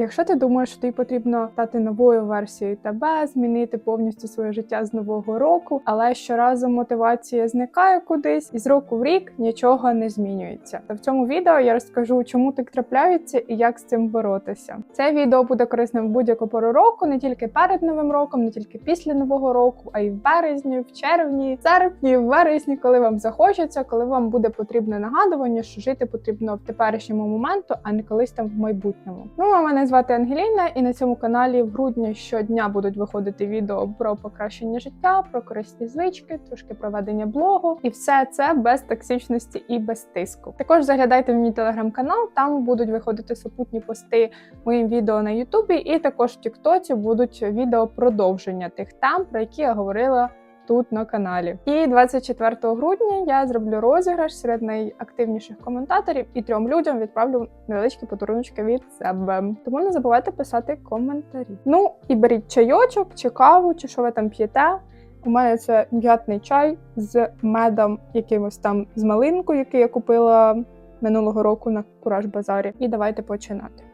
Якщо ти думаєш, що тобі потрібно стати новою версією тебе, змінити повністю своє життя з нового року, але щоразу мотивація зникає кудись, і з року в рік нічого не змінюється. Та в цьому відео я розкажу, чому так трапляється і як з цим боротися. Це відео буде корисним в будь-яку пору року, не тільки перед новим роком, не тільки після нового року, а й в березні, в червні, в серпні, в вересні, коли вам захочеться, коли вам буде потрібне нагадування, що жити потрібно в теперішньому моменту, а не колись там в майбутньому. Ну а мене звати Ангеліна, і на цьому каналі в грудні щодня будуть виходити відео про покращення життя, про корисні звички, трошки проведення блогу, і все це без токсичності і без тиску. Також заглядайте в мій телеграм-канал, там будуть виходити супутні пости моїм відео на Ютубі, і також в Тіктоці будуть відео продовження тих тем, про які я говорила. Тут на каналі, і 24 грудня я зроблю розіграш серед найактивніших коментаторів і трьом людям відправлю невеличкі подарунки від себе. Тому не забувайте писати коментарі. Ну і беріть чайочок, чи каву, чи що ви там п'єте. У мене це м'ятний чай з медом, якимось там з малинкою, який я купила минулого року на Кураж Базарі. І давайте починати.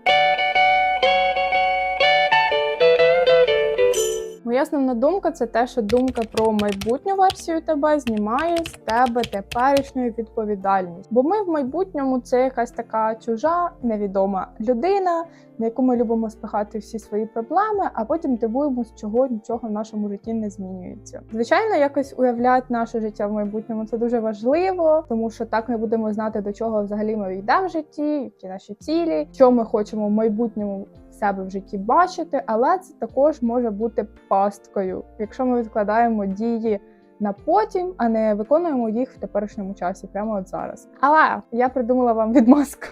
Моя основна думка це те, що думка про майбутню версію тебе знімає з тебе теперішню відповідальність. Бо ми в майбутньому це якась така чужа, невідома людина, на яку ми любимо спихати всі свої проблеми, а потім дивуємось, чого нічого в нашому житті не змінюється. Звичайно, якось уявляти наше життя в майбутньому це дуже важливо, тому що так ми будемо знати, до чого взагалі ми йдемо в житті, які наші цілі, що ми хочемо в майбутньому себе в житті бачити, але це також може бути пасткою, якщо ми відкладаємо дії на потім, а не виконуємо їх в теперішньому часі, прямо от зараз. Але я придумала вам відмазку.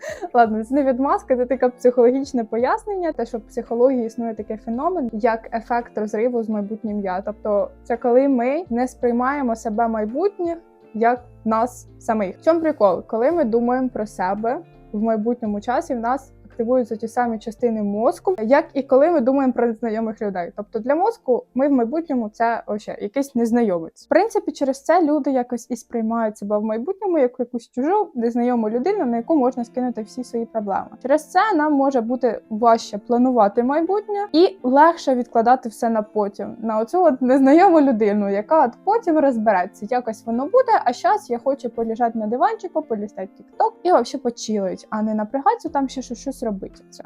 Ладно, це не відмазка, це таке психологічне пояснення, те, що в психології існує такий феномен, як ефект розриву з майбутнім я. Тобто, це коли ми не сприймаємо себе майбутнє як нас самих. В чому прикол? Коли ми думаємо про себе в майбутньому часі, в нас активуються ті самі частини мозку, як і коли ми думаємо про незнайомих людей. Тобто для мозку ми в майбутньому це ось якийсь незнайомець. В принципі, через це люди якось і сприймають себе в майбутньому як якусь чужу незнайому людину, на яку можна скинути всі свої проблеми. Через це нам може бути важче планувати майбутнє і легше відкладати все на потім, на оцю от незнайому людину, яка от потім розбереться. Якось воно буде. А зараз я хочу полежати на диванчику, полістати тік-ток і взагалі почилить, а не напрягатися там ще щось щось робити. Це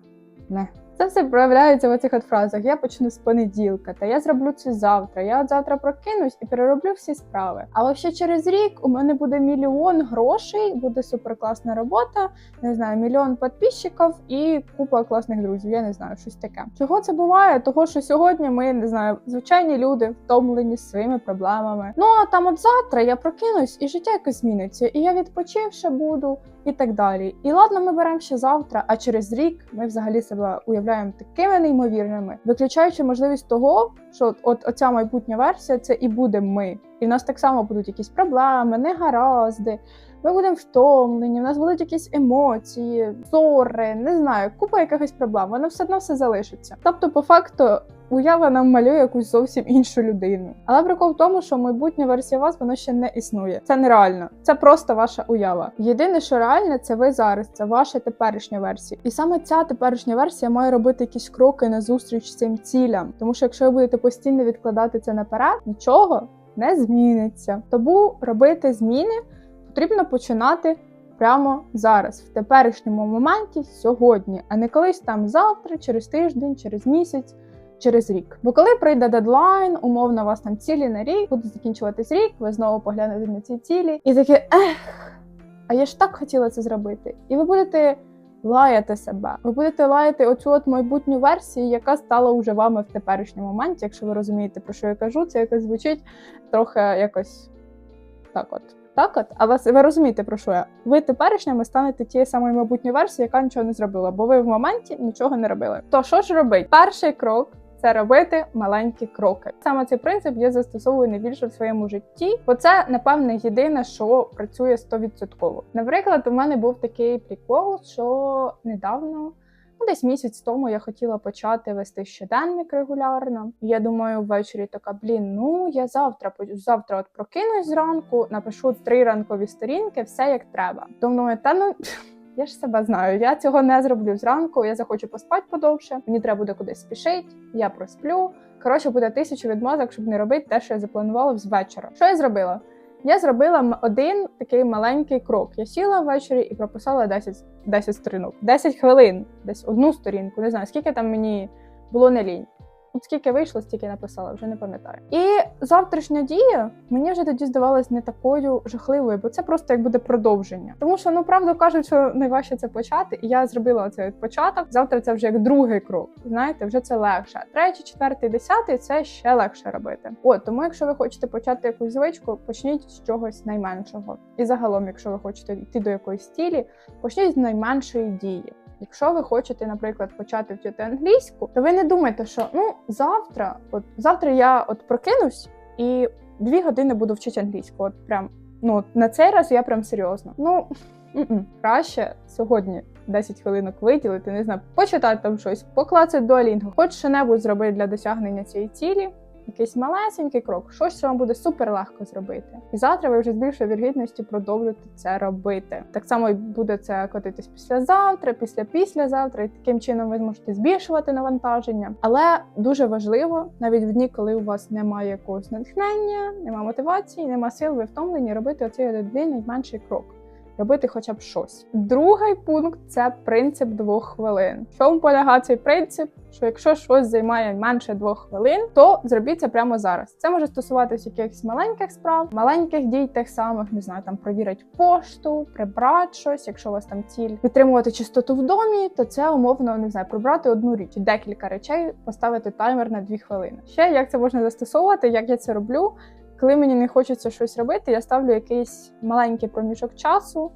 не. Це все проявляється в цих от фразах. Я почну з понеділка, та я зроблю це завтра. Я от завтра прокинусь і перероблю всі справи. Але ще через рік у мене буде мільйон грошей, буде суперкласна робота, не знаю, мільйон підписчиків і купа класних друзів. Я не знаю, щось таке. Чого це буває? Того, що сьогодні ми не знаю, звичайні люди втомлені своїми проблемами. Ну а там от завтра я прокинусь і життя якось зміниться, і я відпочивши буду. І так далі. І ладно, ми беремо ще завтра, а через рік ми взагалі себе уявляємо такими неймовірними, виключаючи можливість того, що от, оця майбутня версія це і буде ми. І в нас так само будуть якісь проблеми, негаразди. Ми будемо втомлені, в нас будуть якісь емоції, ссори, не знаю, купа якихось проблем. Воно все одно все залишиться. Тобто, по факту, уява нам малює якусь зовсім іншу людину. Але прикол в тому, що майбутня версія вас воно ще не існує. Це нереально, це просто ваша уява. Єдине, що реальне, це ви зараз, це ваша теперішня версія. І саме ця теперішня версія має робити якісь кроки на зустріч цим цілям. Тому що якщо ви будете постійно відкладати це наперед, нічого не зміниться. Тому робити зміни потрібно починати прямо зараз, в теперішньому моменті, сьогодні, а не колись там завтра, через тиждень, через місяць. Через рік, бо коли прийде дедлайн, умовно у вас там цілі на рік, буде закінчуватись рік, ви знову поглянете на ці цілі, і таке ех, а я ж так хотіла це зробити. І ви будете лаяти себе. Ви будете лаяти оцю от майбутню версію, яка стала уже вами в теперішньому моменті. Якщо ви розумієте, про що я кажу, це якось звучить трохи якось так от. Так от, а вас ви розумієте про що я? Ви теперішніми станете тією самою майбутньою версією, яка нічого не зробила, бо ви в моменті нічого не робили. То що ж робити? Перший крок. Це робити маленькі кроки. Саме цей принцип я застосовую найбільше в своєму житті, бо це напевне єдине, що працює 100%. Наприклад, у мене був такий прикол, що недавно. Десь місяць тому я хотіла почати вести щоденник регулярно. Я думаю, ввечері така, блін, ну я завтра завтра от прокинусь зранку, напишу три ранкові сторінки, все як треба. Думаю, та ну Я ж себе знаю. Я цього не зроблю зранку. Я захочу поспати подовше. Мені треба буде кудись спішити. Я просплю. Коротше, буде тисячу відмазок, щоб не робити те, що я запланувала з вечора. Що я зробила? Я зробила один такий маленький крок. Я сіла ввечері і прописала 10, 10 сторінок. 10 хвилин, десь одну сторінку. Не знаю, скільки там мені було не лінь. От скільки вийшло, стільки написала, вже не пам'ятаю. І завтрашня дія мені вже тоді здавалась не такою жахливою, бо це просто як буде продовження. Тому що ну правду кажуть, що найважче це почати. І я зробила оцей от початок. Завтра це вже як другий крок. Знаєте, вже це легше. Третій, четвертий, десятий це ще легше робити. От тому, якщо ви хочете почати якусь звичку, почніть з чогось найменшого. І загалом, якщо ви хочете йти до якоїсь стілі, почніть з найменшої дії. Якщо ви хочете, наприклад, почати вчити англійську, то ви не думайте, що ну завтра, от завтра я от прокинусь і дві години буду вчити англійську. От прям ну на цей раз я прям серйозно. Ну м-м. краще сьогодні 10 хвилинок виділити, не знаю, почитати там щось, поклацати дуалінгу, хоч що-небудь зробити для досягнення цієї цілі. Якийсь малесенький крок, щось що вам буде супер легко зробити. І завтра ви вже з більшою вірогідністю продовжите це робити. Так само буде це котитись післязавтра, після післязавтра, і таким чином ви зможете збільшувати навантаження. Але дуже важливо, навіть в дні, коли у вас немає якогось натхнення, немає мотивації, немає сил, ви втомлені робити оцей один найменший крок. Робити хоча б щось. Другий пункт це принцип двох хвилин. В чому полягає цей принцип? Що якщо щось займає менше двох хвилин, то зробіть це прямо зараз. Це може стосуватися якихось маленьких справ, маленьких дій тих самих, не знаю, там провірити пошту, прибрати щось. Якщо у вас там ціль підтримувати чистоту в домі, то це умовно не знаю, прибрати одну річ, декілька речей, поставити таймер на дві хвилини. Ще як це можна застосовувати, як я це роблю. Коли мені не хочеться щось робити, я ставлю якийсь маленький проміжок часу.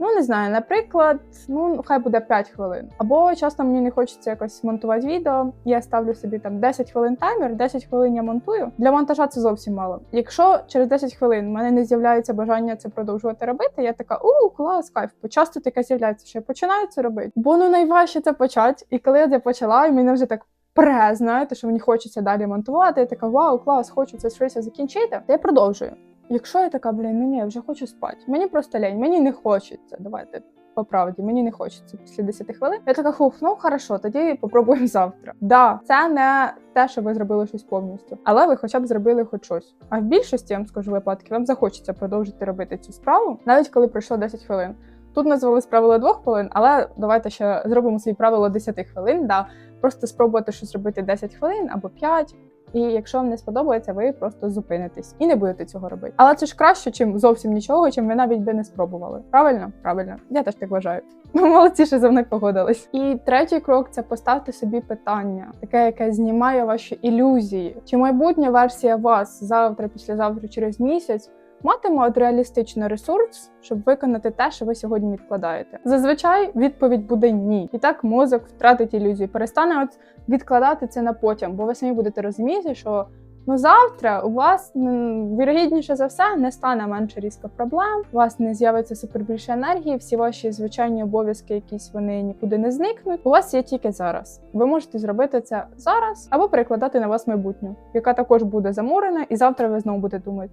Ну, не знаю, наприклад, ну хай буде 5 хвилин. Або часто мені не хочеться якось монтувати відео. Я ставлю собі там 10 хвилин таймер, 10 хвилин я монтую. Для монтажа це зовсім мало. Якщо через 10 хвилин в мене не з'являється бажання це продовжувати робити, я така у клас, кайф. Часто таке з'являється, що я починаю це робити. Бо ну найважче це почати. І коли я це почала, і мене вже так пре, знаєте, що мені хочеться далі монтувати. Я така вау, клас, хочу це щось закінчити. То я продовжую. Якщо я така, блін, ну ні, я вже хочу спати. Мені просто лень, мені не хочеться. Давайте по правді, мені не хочеться після 10 хвилин. Я така хух, ну хорошо, тоді попробуємо завтра. Да, це не те, що ви зробили щось повністю, але ви хоча б зробили хоч щось. А в більшості я вам скажу випадки, вам захочеться продовжити робити цю справу, навіть коли пройшло 10 хвилин. Тут назвались правила двох хвилин, але давайте ще зробимо свої правила 10 хвилин. Да, просто спробувати щось робити 10 хвилин або 5. І якщо вам не сподобається, ви просто зупинитесь і не будете цього робити. Але це ж краще, чим зовсім нічого, чим ви навіть би не спробували. Правильно? Правильно, я теж так вважаю. Ну, молодці, що за мною погодились. І третій крок це поставте собі питання, таке, яке знімає ваші ілюзії. Чи майбутня версія вас завтра, післязавтра, через місяць матиме от реалістичний ресурс, щоб виконати те, що ви сьогодні відкладаєте. Зазвичай відповідь буде ні. І так мозок втратить ілюзію, перестане от відкладати це на потім, бо ви самі будете розуміти, що ну завтра у вас вірогідніше за все не стане менше різко проблем. У вас не з'явиться супер більше енергії. Всі ваші звичайні обов'язки, якісь вони нікуди не зникнуть. У вас є тільки зараз. Ви можете зробити це зараз або перекладати на вас майбутню, яка також буде заморена, і завтра ви знову будете думати.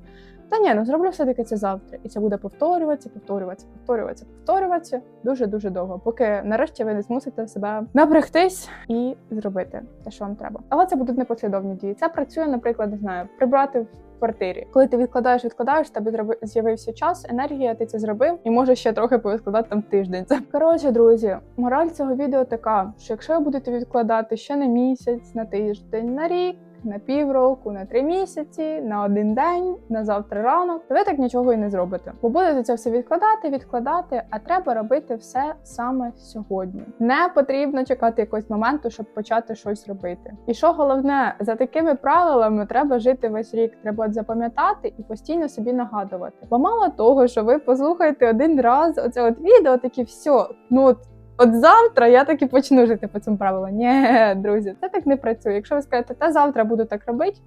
Та ні, ну зроблю все-таки це завтра. І це буде повторюватися, повторюватися, повторюватися, повторюватися дуже дуже довго, поки нарешті ви не змусите себе напрягтись і зробити те, що вам треба. Але це будуть непослідовні дії. Це працює, наприклад, не знаю, прибрати в квартирі. Коли ти відкладаєш, відкладаєш, тебе з'явився час, енергія, ти це зробив, і можеш ще трохи повідкладати там тиждень. Коротше, друзі, мораль цього відео така: що якщо ви будете відкладати ще на місяць, на тиждень, на рік. На півроку, на три місяці, на один день, на завтра ранок, то ви так нічого і не зробите. Бо будете це все відкладати, відкладати, а треба робити все саме сьогодні. Не потрібно чекати якогось моменту, щоб почати щось робити. І що головне, за такими правилами треба жити весь рік. Треба запам'ятати і постійно собі нагадувати. Бо мало того, що ви послухаєте один раз оце от відео, такі все, ну от От завтра я таки почну жити по цьому правилу. Ні, друзі, це так не працює. Якщо ви скажете, та завтра буду так робити,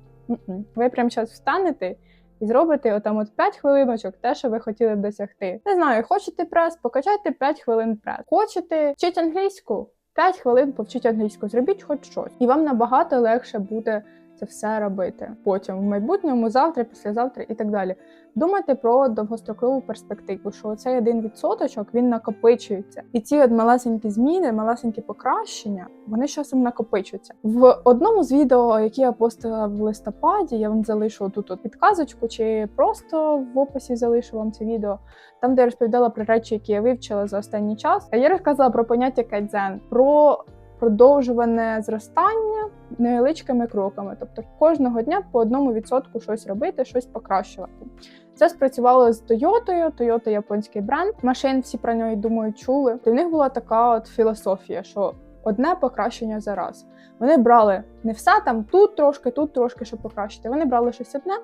ви прямо зараз встанете і зробите отам от 5 хвилиночок, те, що ви хотіли б досягти. Не знаю, хочете прес, покачайте 5 хвилин прес. Хочете вчити англійську? 5 хвилин повчіть англійську, зробіть хоч щось. І вам набагато легше буде це все робити потім в майбутньому, завтра, післязавтра і так далі. Думайте про довгострокову перспективу, що цей один відсоточок він накопичується, і ці от малесенькі зміни, малесенькі покращення, вони часом накопичуються. В одному з відео, які я постила в листопаді, я вам залишу тут підказочку, чи просто в описі залишу вам це відео. Там, де я розповідала про речі, які я вивчила за останній час. Я розказала про поняття кайдзен, про продовжуване зростання невеличкими кроками, тобто кожного дня по одному відсотку щось робити, щось покращувати. Це спрацювало з Тойотою. Toyota – японський бренд. Машин всі про нього думаю чули. І в них була така от філософія, що одне покращення за раз. Вони брали не все там тут трошки, тут трошки, щоб покращити. Вони брали щось одне,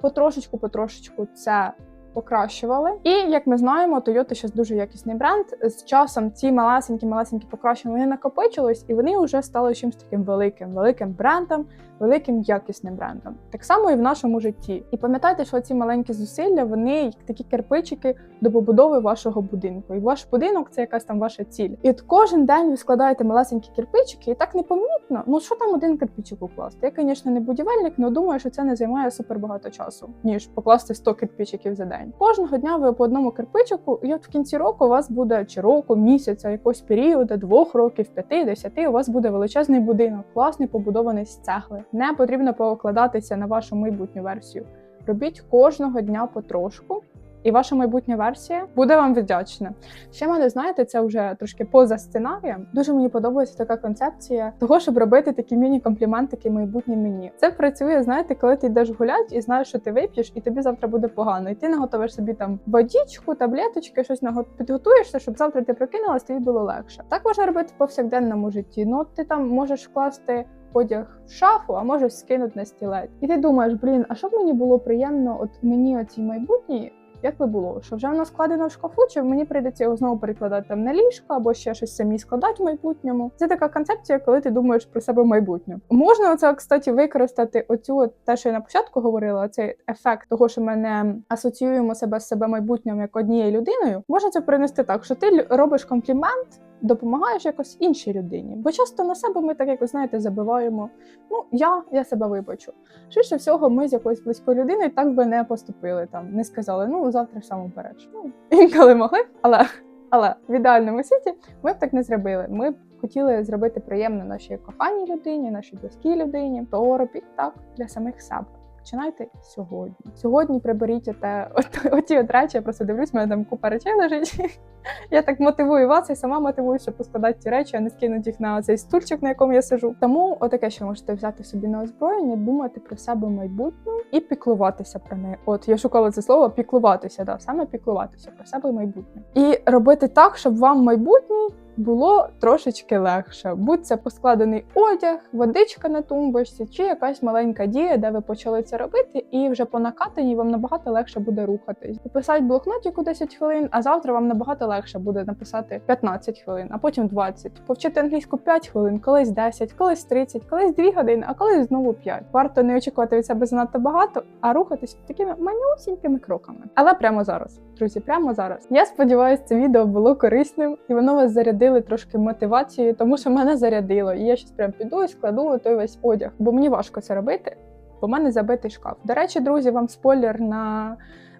потрошечку, потрошечку це покращували. І як ми знаємо, Toyota зараз дуже якісний бренд. З часом ці малесенькі, малесенькі покращення вони накопичились, і вони вже стали чимось таким великим, великим брендом, великим якісним брендом. Так само і в нашому житті. І пам'ятайте, що ці маленькі зусилля, вони як такі кирпичики до побудови вашого будинку. І ваш будинок це якась там ваша ціль. І от кожен день ви складаєте малесенькі кирпичики, і так непомітно. Ну що там один кирпичик укласти? Я, звісно, не будівельник, але думаю, що це не займає супер багато часу, ніж покласти 100 кирпичиків за день. Кожного дня ви по одному кирпичику, і от в кінці року у вас буде чи року, місяця, якогось періоду, двох років, п'яти, десяти. У вас буде величезний будинок, класний побудований з цегли. Не потрібно покладатися на вашу майбутню версію. Робіть кожного дня потрошку. І ваша майбутня версія буде вам вдячна. Ще мене знаєте, це вже трошки поза сценарієм. Дуже мені подобається така концепція того, щоб робити такі міні-компліментики майбутнє мені. Це працює, знаєте, коли ти йдеш гулять і знаєш, що ти вип'єш, і тобі завтра буде погано. І ти наготовиш собі там водичку, таблеточки, щось наго- підготуєшся, щоб завтра ти прокинулась, тобі було легше. Так можна робити в повсякденному житті. Ну, ти там можеш вкласти одяг в шафу, а можеш скинути на стілець. І ти думаєш, блін, а що б мені було приємно, от мені оцій майбутній. Як би було, що вже воно складено в шкафу, чи мені прийдеться його знову перекладати там на ліжко або ще щось самі складати в майбутньому? Це така концепція, коли ти думаєш про себе в майбутньому. Можна оце, кстати, використати оцю те, що я на початку говорила, цей ефект того, що ми не асоціюємо себе з себе майбутнім як однією людиною. Можна це принести так, що ти робиш комплімент. Допомагаєш якось іншій людині, бо часто на себе ми так якось знаєте забиваємо. Ну я, я себе вибачу. Швидше всього, ми з якоюсь близькою людиною так би не поступили там, не сказали, ну завтра сам обереш. Ну інколи могли, але але в ідеальному світі ми б так не зробили. Ми б хотіли зробити приємно нашій коханій людині, нашій близькій людині. То робіть так для самих себе. Починайте сьогодні. Сьогодні приберіть оте, от, оті от речі. Я просто дивлюсь, в мене там купа речей лежить. Я так мотивую вас і сама мотивую, щоб поскладати ці речі, а не скинути їх на цей стульчик, на якому я сижу. Тому отаке, що можете взяти собі на озброєння, думати про себе в майбутньому і піклуватися про неї. От я шукала це слово піклуватися, да, саме піклуватися про себе майбутнє. І робити так, щоб вам майбутнє було трошечки легше. Будь це поскладений одяг, водичка на тумбочці, чи якась маленька дія, де ви почали це робити, і вже по накатанні вам набагато легше буде рухатись. Пописати блокнотику 10 хвилин, а завтра вам набагато легше буде написати 15 хвилин, а потім 20. Повчити англійську 5 хвилин, колись 10, колись 30, колись 2 години, а колись знову 5. Варто не очікувати від себе занадто багато, а рухатись такими манюсінькими кроками. Але прямо зараз, друзі, прямо зараз. Я сподіваюся, це відео було корисним і воно вас зарядили трошки мотивацією, тому що мене зарядило. І я щас прям піду і складу той весь одяг, бо мені важко це робити, бо в мене забитий шкаф. До речі, друзі, вам спойлер на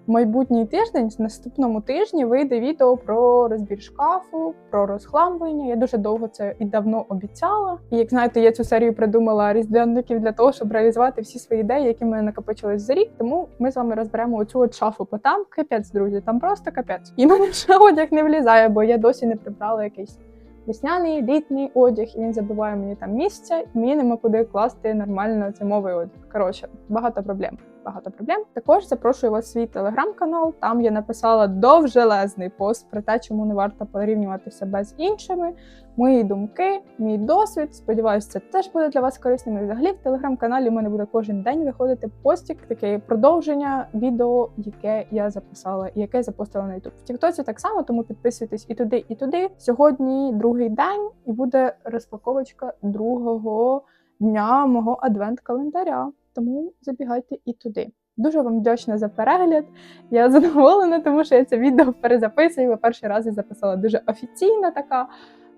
майбутній тиждень. В наступному тижні вийде відео про розбір шкафу, про розхламлення. Я дуже довго це і давно обіцяла. І як знаєте, я цю серію придумала різдвяників для того, щоб реалізувати всі свої ідеї, які мене накопичились за рік. Тому ми з вами розберемо оцю от шафу, бо там капець, друзі, там просто капець. І мене вже одяг не влізає, бо я досі не прибрала якийсь. Весняний літній одяг, і він забиває мені там місця, і мені нема куди класти нормально зимовий одяг. Коротше, багато проблем. Багато проблем. Також запрошую вас в свій телеграм-канал. Там я написала довжелезний пост про те, чому не варто порівнювати себе з іншими. Мої думки, мій досвід. Сподіваюся, це теж буде для вас корисним. І взагалі в телеграм-каналі у мене буде кожен день виходити постік, таке продовження відео, яке я записала яке я запостила на YouTube. В Тіктоці так само, тому підписуйтесь і туди, і туди. Сьогодні другий день, і буде розпаковочка другого дня мого адвент-календаря. Тому забігайте і туди. Дуже вам вдячна за перегляд. Я задоволена, тому що я це відео перезаписую. Перший раз я записала дуже офіційна така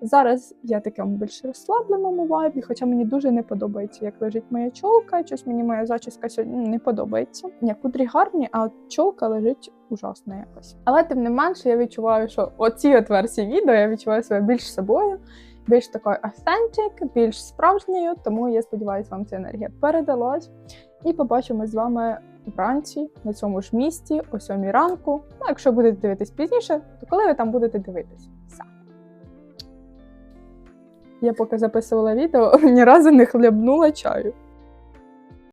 Зараз я такому більш розслабленому вайбі, хоча мені дуже не подобається, як лежить моя чолка. Щось мені моя зачіска сьогодні не подобається. Ні, кудрі гарні, а чолка лежить ужасно якось. Але тим не менше, я відчуваю, що оці от версії відео я відчуваю себе більш собою, більш такою authentic, більш справжньою. Тому я сподіваюся, вам ця енергія передалась. І побачимось з вами вранці на цьому ж місці, о сьомій ранку. Ну, якщо будете дивитись пізніше, то коли ви там будете дивитись? Все. Я поки записувала відео, ні разу не хлебнула чаю.